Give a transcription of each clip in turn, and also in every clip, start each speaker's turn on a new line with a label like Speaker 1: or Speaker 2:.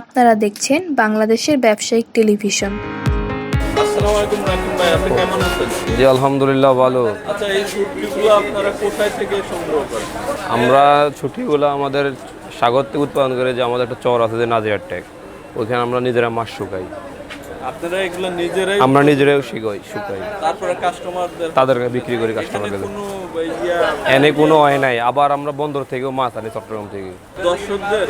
Speaker 1: আপনারা দেখছেন বাংলাদেশের ব্যবসায়িক টেলিভিশন।
Speaker 2: আসসালামু আলাইকুম রাকিব ভাই আপনি কেমন আছেন?
Speaker 3: জি আলহামদুলিল্লাহ ভালো।
Speaker 2: আচ্ছা এই ছুটিগুলো আপনারা কোথায় থেকে সংগ্রহ করেন?
Speaker 3: আমরা ছুটিগুলো আমাদের সাগর থেকে উৎপাদন করে যে আমাদের একটা চর আছে যে নাজিয়ার ট্যাগ। ওইখানে আমরা নিজেরা মাছ শুকাই।
Speaker 2: আপনারা এগুলো নিজেরাই
Speaker 3: আমরা নিজেরাও শিখাই শুকাই।
Speaker 2: তারপরে কাস্টমারদের
Speaker 3: তাদেরকে বিক্রি করি
Speaker 2: ইয়া
Speaker 3: এনে কোনো হয় নাই। আবার আমরা বন্দর থেকেও মাছ আনি চট্টগ্রাম থেকে।
Speaker 2: দর্শকদের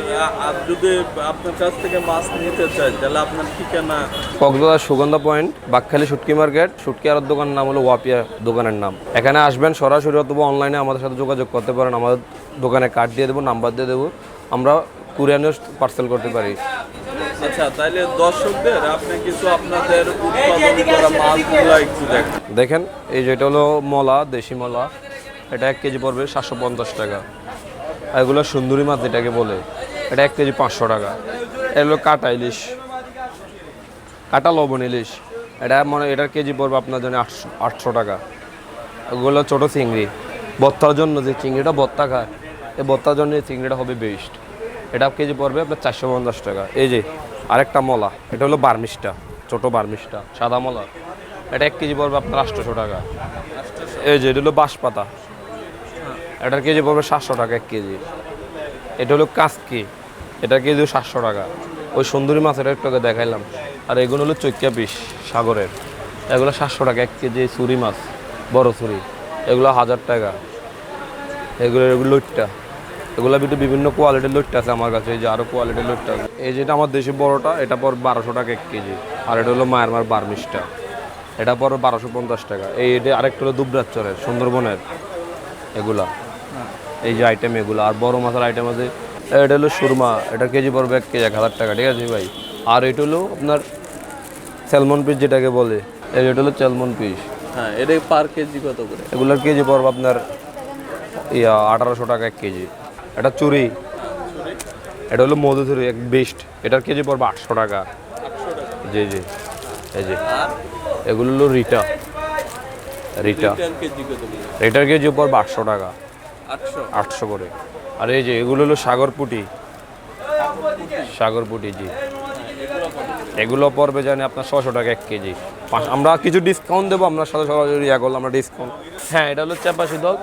Speaker 2: যদি আপনার কাছ থেকে মাছ নিতে চায় তাহলে আপনার ঠিকানা?
Speaker 3: কক্সবাজার সুগন্ধা পয়েন্ট বাকখালি শুটকি মার্কেট। শুটকি আর দোকানের নাম হলো ওয়াপিয়া দোকানের নাম। এখানে আসবেন সরাসরি অথবা অনলাইনে আমাদের সাথে যোগাযোগ করতে পারেন। আমাদের দোকানে কার্ড দিয়ে দেবো নাম্বার দিয়ে দেবো। আমরা কুরিয়ানেও পার্সেল করতে পারি।
Speaker 2: আচ্ছা তাহলে দর্শকদের আপনি কিছু আপনাদের উৎপাদন করা মাছগুলো একটু দেখ
Speaker 3: দেখেন এই যেটা হলো মলা দেশি মলা। এটা এক কেজি পড়বে সাতশো পঞ্চাশ টাকা। আর এগুলো সুন্দরী মাছ যেটাকে বলে, এটা এক কেজি পাঁচশো টাকা। এটা হলো কাটা ইলিশ। কাটা লবণ ইলিশ। এটা মনে এটার কেজি পড়বে আপনার জন্য আটশো আটশো টাকা। ওগুলো ছোটো চিংড়ি। বত্তার জন্য যে চিংড়িটা বত্তা খায়, এই বত্তার জন্য এই চিংড়িটা হবে বেস্ট। এটা কেজি পড়বে আপনার চারশো পঞ্চাশ টাকা। এই যে আরেকটা মলা, এটা হলো বার্মিশটা ছোটো বার্মিশটা সাদা মলা। এটা এক কেজি পড়বে আপনার আটশোশো টাকা। এই যে, এটা হলো বাঁশপাতা। এটার কেজি পড়বে সাতশো টাকা এক কেজি। এটা হলো কাঁচকি এটার কেজি সাতশো টাকা। ওই সুন্দরী মাছের একটু আগে দেখাইলাম। আর এগুলো হলো চৈক্কা পিস সাগরের। এগুলো সাতশো টাকা এক কেজি চুরি মাছ, বড় চুরি এগুলো হাজার টাকা। এগুলো লইটটা। এগুলো ভিতরে বিভিন্ন কোয়ালিটির লইটটা আছে আমার কাছে, এই যে আরও কোয়ালিটির লইটটা আছে। এই যেটা আমার দেশি বড়টা, এটা পর বারোশো টাকা এক কেজি। আর এটা হলো মায়ারমার বার্মিসটা এটা পর বারোশো পঞ্চাশ টাকা। এই এটা আরেকটা হলো দুবরাচ্চরের সুন্দরবনের এগুলা। এই যে আইটেম এগুলো আর বড় মাছের আইটেম আছে এটা হলো সুরমা এটা কেজি পড়বে এক কেজি এক হাজার টাকা ঠিক আছে ভাই? আর এটা হলো আপনার স্যালমন পিস যেটাকে বলে এটা হলো স্যালমন পিস
Speaker 2: হ্যাঁ এটা পার কেজি কত করে?
Speaker 3: এগুলোর কেজি পড়বে আপনার ইয়া আঠারোশো টাকা এক কেজি। এটা চুরি। এটা হলো মধুচুরি এক বেস্ট এটার কেজি পড়বে আটশো টাকা। জি জি এই যে। এগুলো হলো রিটা। রিটা।
Speaker 2: রিটার কেজি
Speaker 3: পড়বে আটশো টাকা।
Speaker 2: আটশো।
Speaker 3: করে। আর এই যে, এগুলো হলো সাগর পুটি। সাগর পুটি, জি। এগুলো পড়বে জানি আপনার ছশো টাকা এক কেজি। আমরা কিছু ডিসকাউন্ট দেবো আপনার সাথে সরাসরি ইয়া করলাম, আমরা ডিসকাউন্ট হ্যাঁ এটা হলো চাপা শীতল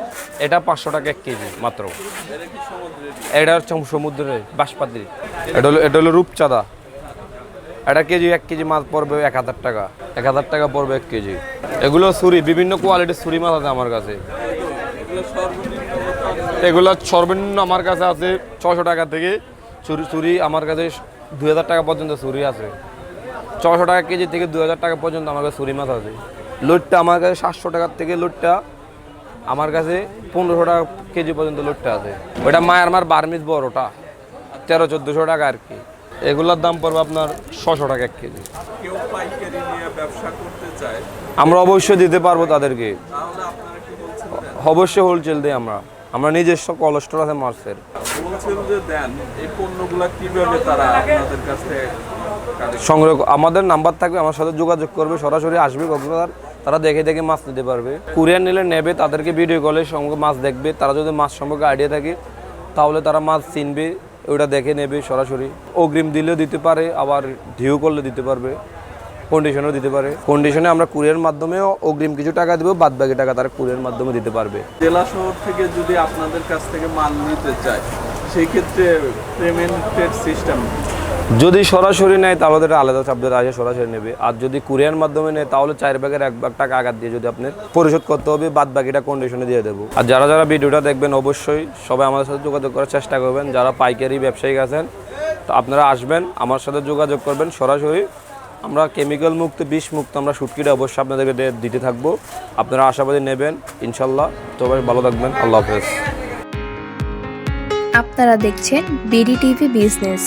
Speaker 3: এটা পাঁচশো টাকা এক কেজি, মাত্র। এটা হচ্ছে সমুদ্রের বাঁশপাতি। এটা হলো এটা হলো রূপচাঁদা। এটা কেজি, এক কেজি মাছ পড়বে এক হাজার টাকা। এক হাজার টাকা পড়বে এক কেজি। এগুলো ছুরি, বিভিন্ন কোয়ালিটির ছুরি মাছ আছে আমার কাছে।
Speaker 2: এগুলো সর্বনিম্ন
Speaker 3: আমার কাছে আছে ছশো টাকা থেকে চুরি চুরি আমার কাছে দুই হাজার টাকা পর্যন্ত চুরি আছে। ছশো টাকা কেজি থেকে দুই হাজার টাকা পর্যন্ত আমার কাছে চুরি মাছ আছে। লোডটা আমার কাছে সাতশো টাকার থেকে লোডটা আমার কাছে পনেরোশো টাকা কেজি পর্যন্ত লোডটা আছে। ওইটা মায়ের মায়ারমার বার্মিজ বড়টা তেরো চোদ্দোশো টাকা আর কি। এগুলোর দাম পড়বে আপনার ছশো টাকা এক কেজি। আমরা অবশ্যই দিতে পারব তাদেরকে। অবশ্যই হোলসেল দিই আমরা। আমরা নিজস্ব কোলেস্ট্রল আছে
Speaker 2: কালেক্ট
Speaker 3: সংগ্রহ আমাদের নাম্বার থাকবে আমার সাথে যোগাযোগ করবে সরাসরি আসবে কক্সবাজার তারা দেখে দেখে মাছ নিতে পারবে। কুরিয়ার নিলে নেবে তাদেরকে ভিডিও কলে সঙ্গে মাছ দেখবে তারা যদি মাছ সম্পর্কে আইডিয়া থাকে তাহলে তারা মাছ চিনবে ওটা দেখে নেবে সরাসরি। অগ্রিম দিলেও দিতে পারে আবার ঢিউ করলে দিতে পারবে। কন্ডিশনও দিতে পারে। কন্ডিশনে আমরা কুরিয়ার মাধ্যমেও অগ্রিম কিছু টাকা দেবো বাদ বাকি টাকা তারা কুরিয়ার মাধ্যমে দিতে পারবে।
Speaker 2: জেলা শহর থেকে যদি আপনাদের কাছ থেকে মাল নিতে চায় সেই ক্ষেত্রে পেমেন্টের সিস্টেম
Speaker 3: যদি সরাসরি নেয় তাহলে এটা আলাদা চাপদের আসে সরাসরি নেবে। আর যদি কুরিয়ার মাধ্যমে নেয় তাহলে চার ভাগের এক ভাগ টাকা আঘাত দিয়ে যদি আপনি পরিশোধ করতে হবে বাদ বাকিটা কন্ডিশনে দিয়ে দেবো। আর যারা যারা ভিডিওটা দেখবেন অবশ্যই সবাই আমাদের সাথে যোগাযোগ করার চেষ্টা করবেন। যারা পাইকারি ব্যবসায়ী আছেন তো আপনারা আসবেন আমার সাথে যোগাযোগ করবেন সরাসরি। আমরা কেমিক্যাল মুক্ত, বিষ মুক্ত, আমরা শুটকিটা অবশ্যই আপনাদেরকে দিতে থাকব। আপনারা আশাবাদী নেবেন, ইনশাল্লাহ। তবে ভালো থাকবেন। আল্লাহ হাফেজ।
Speaker 1: আপনারা দেখছেন বিডি টিভি বিজনেস।